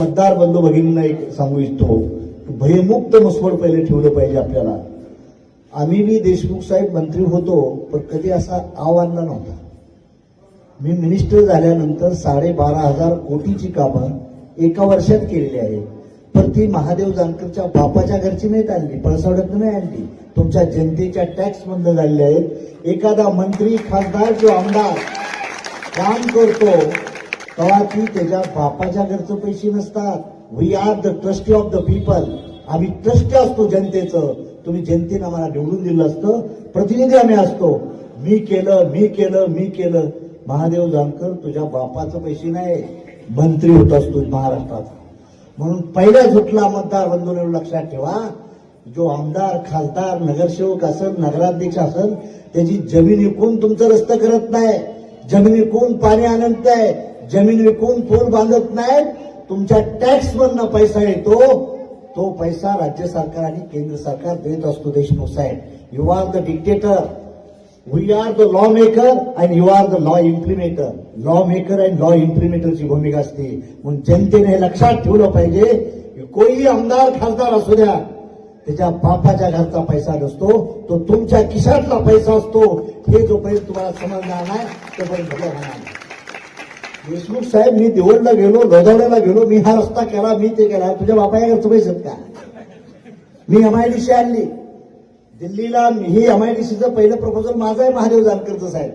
मतदार बंधू भगिनींना एक सांगू इच्छितो. भयमुक्त मसवड पहिले ठेवलं पाहिजे आपल्याला. आम्ही मी देशमुख साहेब मंत्री होतो पण कधी असा आव्हानला नव्हता. मी मिनिस्टर झाल्यानंतर साडेबारा हजार कोटीची कामं एका वर्षात केलेली आहे. पण ती महादेव जानकरच्या बापाच्या घरची नाहीत आणली पळसावड्यात नाही आणली. तुमच्या जनतेच्या टॅक्स बंद झालेले आहेत. एखादा मंत्री खासदार जो आमदार काम करतो तेव्हा ती त्याच्या बापाच्या घरचं पैसे नसतात. We are the trustee of the people आम्ही ट्रस्टी असतो जनतेचं. तुम्ही जनतेनं आम्हाला निवडून दिलं असतं. प्रतिनिधी आम्ही असतो. मी केलं मी केलं मी केलं. महादेव जानकर तुझ्या बापाचं पैसे नाही. मंत्री होत असतो महाराष्ट्राचा. म्हणून पहिल्या झुटला मतदार बंधून लक्षात ठेवा. जो आमदार खासदार नगरसेवक असेल नगराध्यक्ष असेल त्याची जमीन विकून तुमचं रस्ता करत नाही? जमीन विकून पाणी आणत नाही? जमीन विकून पूल बांधत नाही तुमच्या टॅक्स वरनं पैसा येतो तो पैसा राज्य सरकार आणि केंद्र सरकार देत असतो देशमुख साहेब. You are the dictator we are the law maker and you are the law implementer law maker and law इम्प्लिमेंटरची भूमिका असते. म्हणून जनतेने हे लक्षात ठेवलं पाहिजे की कोणी आमदार खासदार असू द्या त्याच्या बापाच्या घरचा पैसा नसतो तो तुमच्या खिशातला पैसा असतो. हे जोपर्यंत तुम्हाला समजणार नाही तोपर्यंत होणार नाही. देशमुख साहेब मी देवळला गेलो लोधावड्याला गेलो मी हा रस्ता केला मी ते केला. तुझ्या बापाच्या घरचं पैसे का? मी एमआयडीसी आणली. दिल्लीला ही एमआयडीसीचं पहिलं प्रपोजल माझं आहे महादेव जानकरचं साहेब.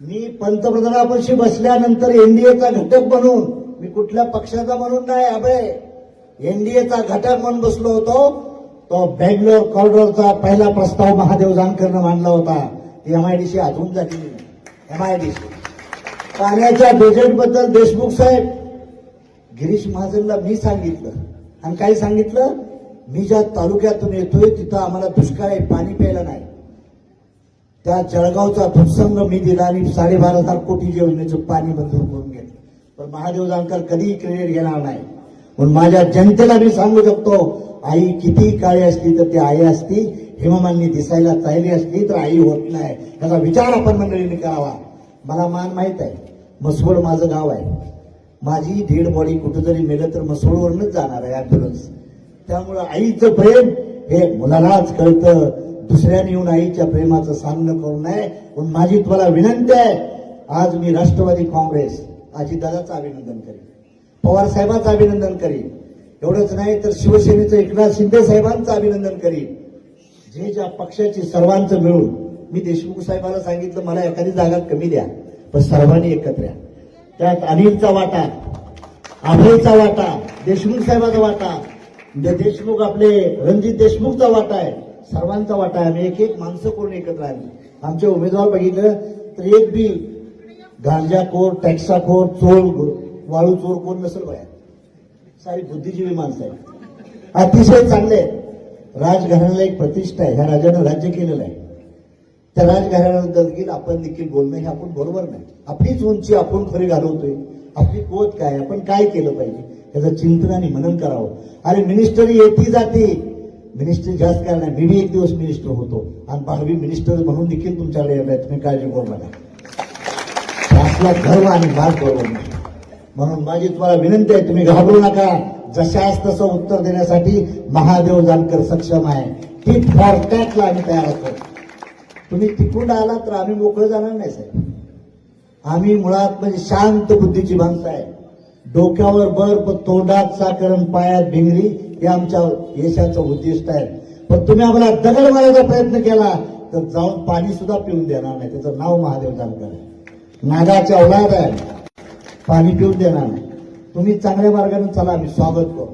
मी पंतप्रधानापाशी बसल्यानंतर एनडीएचा घटक म्हणून मी कुठल्या पक्षाचा म्हणून नाही अभय एनडीएचा घटक म्हणून बसलो होतो. तो बेंगलोर कॉरिडॉरचा पहिला प्रस्ताव महादेव जानकरनं मांडला होता. ती एमआयडीसी अजून झालेली नाही. एमआयडीसी पाण्याच्या बजेटबद्दल देशमुख साहेब गिरीश महाजनला मी सांगितलं. आणि काय सांगितलं? मी ज्या तालुक्यातून येतोय तिथं आम्हाला दुष्काळ आहे पाणी प्यायला नाही. त्या जळगावचा भूसंग मी दिला आणि साडेबारा हजार कोटी योजनेचं पाणी मंजूर करून घेतलं. पण महादेव जानकर कधीही क्रेडिट घेणार नाही. पण माझ्या जनतेला मी सांगू शकतो आई किती काळी असली तर ती आई असती हेमामांनी दिसायला चालली असली तर आई होत नाही. याचा विचार आपण मंडळीने करावा. मला मान माहीत आहे. मसोळ माझं गाव आहे. माझी डेड बॉडी कुठं जरी मेलं तर मसोळवरूनच जाणार आहे ॲम्ब्युलन्स त्यामुळं आईचं प्रेम हे मुलालाच कळतं. दुसऱ्याने येऊन आईच्या प्रेमाचं सामनं करू नये. पण माझी तुम्हाला विनंती आहे आज मी राष्ट्रवादी काँग्रेस अजितदादाचं अभिनंदन करीन. पवार साहेबांचं अभिनंदन करीन. एवढंच नाही तर शिवसेनेचं एकनाथ शिंदे साहेबांचं अभिनंदन करीन. जे ज्या पक्षाची सर्वांचं मिळून मी देशमुख साहेबांना सांगितलं मला एखादी जागा कमी द्या. पण सर्वांनी एकत्र या. त्यात अनिलचा वाटा आभयचा वाटा देशमुख साहेबाचा वाटा म्हणजे देशमुख आपले रणजित देशमुखचा वाटा आहे. सर्वांचा वाटा आहे. आम्ही एक एक माणसं कोण एकत्र आली आमचे उमेदवार बघितलं तर एक बी गांजाखोर टॅक्साखोर चोर वाळू चोर कोण नसेल बघा सारी बुद्धिजीवी माणसं आहेत. अतिशय चांगले आहेत. राजघराण्याला एक प्रतिष्ठा आहे. ह्या राजानं राज्य केलेलं आहे. त्या राजघराण्याबद्दल देखील आपण देखील बोलणं हे आपण बरोबर नाही. आपलीच उंची आपण खरी घालवतोय. आपली पोत काय? आपण काय केलं पाहिजे? त्याचं चिंतन आणि मनन करावं. अरे मिनिस्टरी येती जाते. मिनिस्टर जास्त काय नाही. मी बी एक दिवस मिनिस्टर होतो. आणि भावी मिनिस्टर म्हणून देखील तुमच्याकडे येत आहे तुम्ही काळजी करू नका. आपला गर्व आणि भाग बरोबर नाही. म्हणून माझी तुम्हाला विनंती आहे तुम्ही घाबरू नका. जशास तसं उत्तर देण्यासाठी महादेव जानकर सक्षम आहे. टिट फॉर टॅटला आम्ही तयार असतो तुम्ही तिकडून आला तर आम्ही मोकळं जाणार नाही साहेब. आम्ही मुळात म्हणजे शांत बुद्धीची माणसं आहे. डोक्यावर बर पण तोंडात साखरण पायात भिंगरी हे आमच्या यशाचं उद्दिष्ट आहे. पण तुम्ही आम्हाला दगड मारायचा प्रयत्न केला तर जाऊन पाणी सुद्धा पिऊन देणार नाही. त्याचं नाव महादेव जानकर आहे. नागाच्या औलाद आहे. पाणी पिऊन देणार नाही. तुम्ही चांगल्या मार्गाने चला आम्ही स्वागत करू.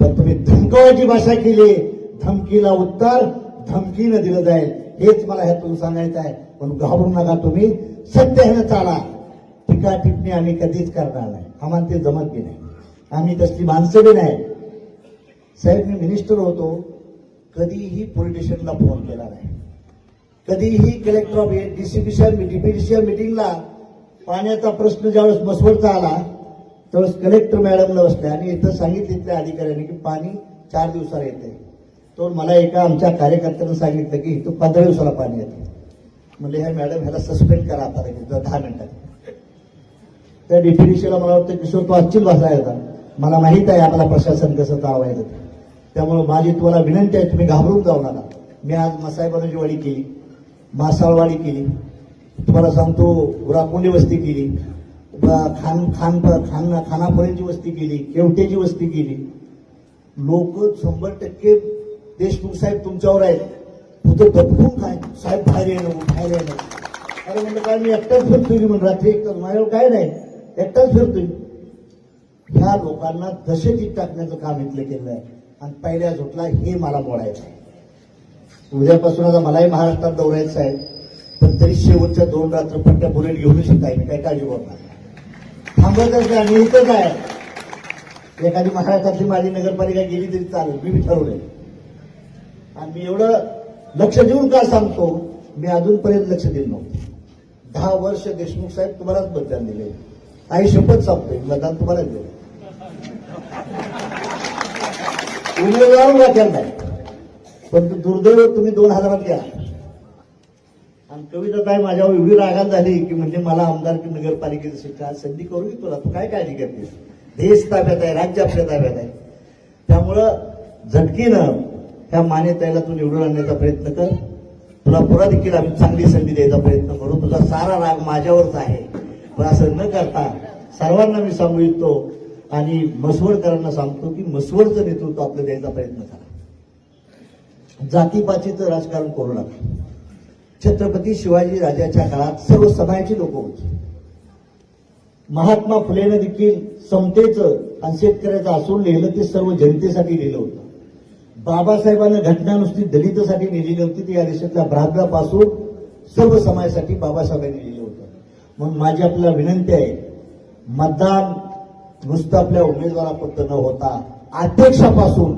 पण तुम्ही धमकवायची भाषा केली धमकीला उत्तर धमकीनं दिलं जाईल. हेच मला ह्यातून सांगायचं आहे. पण घाबरू नका तुम्ही. सत्य ह्यानं चाला. टीका टिपणी आम्ही कधीच करणार नाही. आम्हाला ते जमत बी नाही. आम्ही तसली माणसं बी नाही. साहेब मी मिनिस्टर होतो. कधीही पोलिटिशियनला फोन केला नाही. कधीही कलेक्टर ऑफ डीसीपीसीआर डीपीडीसीआर मिटिंगला पाण्याचा प्रश्न ज्यावेळेस बसवडचा आला त्यावेळेस कलेक्टर मॅडमला बसल्या आणि इथं सांगितले त्या अधिकाऱ्यांनी की पाणी चार दिवसाला येते तो मला एका आमच्या कार्यकर्त्यानं सांगितलं की इथं पंधरा दिवसाला पाणी येते. म्हणजे ह्या मॅडम ह्याला सस्पेंड करा आता लगेच दहा मिनिटात. त्या डीपीडीसीला मला वाटतं किशोर तो आजची भाषा येतात मला माहीत आहे आपला प्रशासन कसं चालवायचं. त्यामुळे माझी तुम्हाला विनंती आहे तुम्ही घाबरून जाऊ नका. मी आज मसाई वाडी केली मासाळवाडी केली. तुम्हाला सांगतो उराकोंडी वस्ती केली. खान खान खान खानापुऱ्यांची वस्ती केली केवटेची वस्ती केली. लोक शंभर टक्के देशमुख साहेब तुमच्यावर आहेत. तुझं दबकून काय? साहेब बाहेर येणं बाहेर येणं. अरे म्हणलं काय मी एकटाच फिरतोय की म्हणून रात्री एक माझ्यावर काय नाही. एकटाच फिरतोय. ह्या लोकांना दशेतीत टाकण्याचं काम इथलं केलं आहे. आणि पहिल्या झोटला हे मला मोडायचं आहे. उद्यापासून आता मलाही महाराष्ट्रात दौडायचं आहे. पण तरी शेवटच्या दोन रात्र पट्ट्या बुलेट घेऊन शिकाय मी काही काळजी करणार थांबतच नाही आणि इथंच आहे. एखादी महाराष्ट्रातली माझी नगरपालिका गेली तरी चालेल. मी ठरवलंय. आणि मी एवढं लक्ष देऊन का सांगतो? मी अजूनपर्यंत लक्ष दिलं नव्हतं. दहा वर्ष देशमुख साहेब तुम्हालाच मतदान दिले. आई शपथ सांगतोय मतदान तुम्हालाच दिलं उमेदवार वाक्यात नाही पण दुर्दैव तुम्ही दोन हजारात घ्या. आणि कविता काय माझ्यावर एवढी रागात झाली की म्हणजे मला आमदार की नगरपालिकेची शिक्षा संधी करू की तुला. तू काय काळजी करतेस? देश ताब्यात आहे राज्य आपल्या ताब्यात आहे. त्यामुळं झटकीनं ह्या मान्यतेला तू निवडून आणण्याचा प्रयत्न कर. तुला पुरा देखील आम्ही चांगली संधी द्यायचा प्रयत्न करू. तुझा सारा राग माझ्यावरच आहे. पण असं न करता सर्वांना मी सांगू इच्छितो आणि मसवडकरांना सांगतो की मसवडचं नेतृत्व आपलं द्यायचा प्रयत्न करा. जातीपातीचं राजकारण करू नका. छत्रपती शिवाजी राजाच्या काळात सर्व समाजाची लोक होती. महात्मा फुलेनं देखील समतेचं आणि शेतकऱ्याचं असून लिहिलं ते सर्व जनतेसाठी लिहिलं होतं. बाबासाहेबांना घटना नुसती दलितसाठी लिहिलेली होती ती या देशातल्या भ्रातृपासून सर्व समाजासाठी बाबासाहेबांनी लिहिलं होतं. म्हणून माझी आपल्याला विनंती आहे मतदान नुसतं आपल्या उमेदवारापुरतं न होता अध्यक्षापासून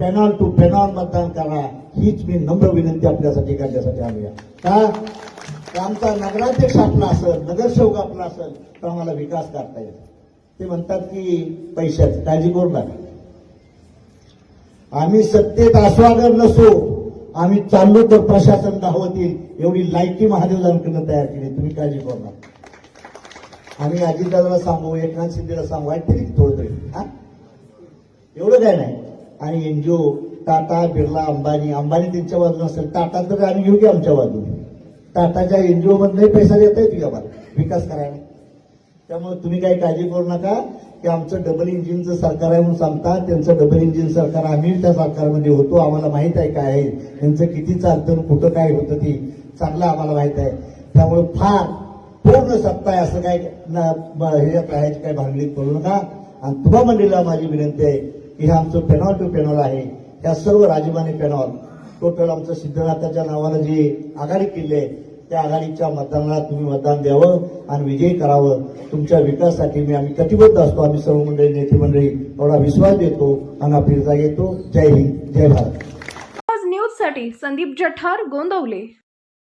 पॅनॉल टू पॅनॉल मतदान करा हीच मी नम्र विनंती आपल्यासाठी करण्यासाठी आली आहे. का? तर आमचा नगराध्यक्ष आपला असेल नगरसेवक आपला असेल तर आम्हाला विकास करता येईल. ते म्हणतात की पैशाची काळजी करू नका. आम्ही सत्तेत आस्वादन नसो आम्ही चाललो तर प्रशासन धावतील येईल एवढी लायकी महादेवजांकडनं तयार केली तुम्ही काळजी करू नका. आम्ही अजितदादाला सांगू एकनाथ शिंदेला सांगू ऐकते थोडं तरी हा? एवढं काय नाही. आणि N G O Tata Birla Ambani Ambani त्यांच्या बाजूला असेल टाटा तर आम्ही घेऊ की आमच्या बाजूने? टाटाच्या एनजीओ मधनही पैसा देता येतील का आम्हाला विकास करायला. त्यामुळे तुम्ही काही काळजी करू नका. की आमचं डबल इंजिनचं सरकार आहे म्हणून सांगता त्यांचं डबल इंजिन सरकार आम्ही त्या सरकारमध्ये होतो आम्हाला माहीत आहे काय आहे. त्यांचं किती चालतं कुठं काय होतं ती चांगलं आम्हाला माहीत आहे. त्यामुळे फार पूर्ण सत्ता आहे असं काय न- हे काय भांडली करू नका. आणि तुम्हा मंडळीला माझी विनंती आहे की हे आमचं पेनॉल टू पेनॉल आहे. त्या सर्व राजमाने पेनॉल टोटल आमचं सिद्धनाथाच्या नावानं जी आघाडी केली आहे त्या आघाडीच्या मतदानाला तुम्ही मतदान द्यावं आणि विजयी करावं. तुमच्या विकासासाठी मी आम्ही कटिबद्ध असतो. आम्ही सर्व मंडळी नेते मंडळी एवढा विश्वास देतो आणि आपली येतो. जय हिंद जय भारत. न्यूजसाठी संदीप जठार गोंदवले.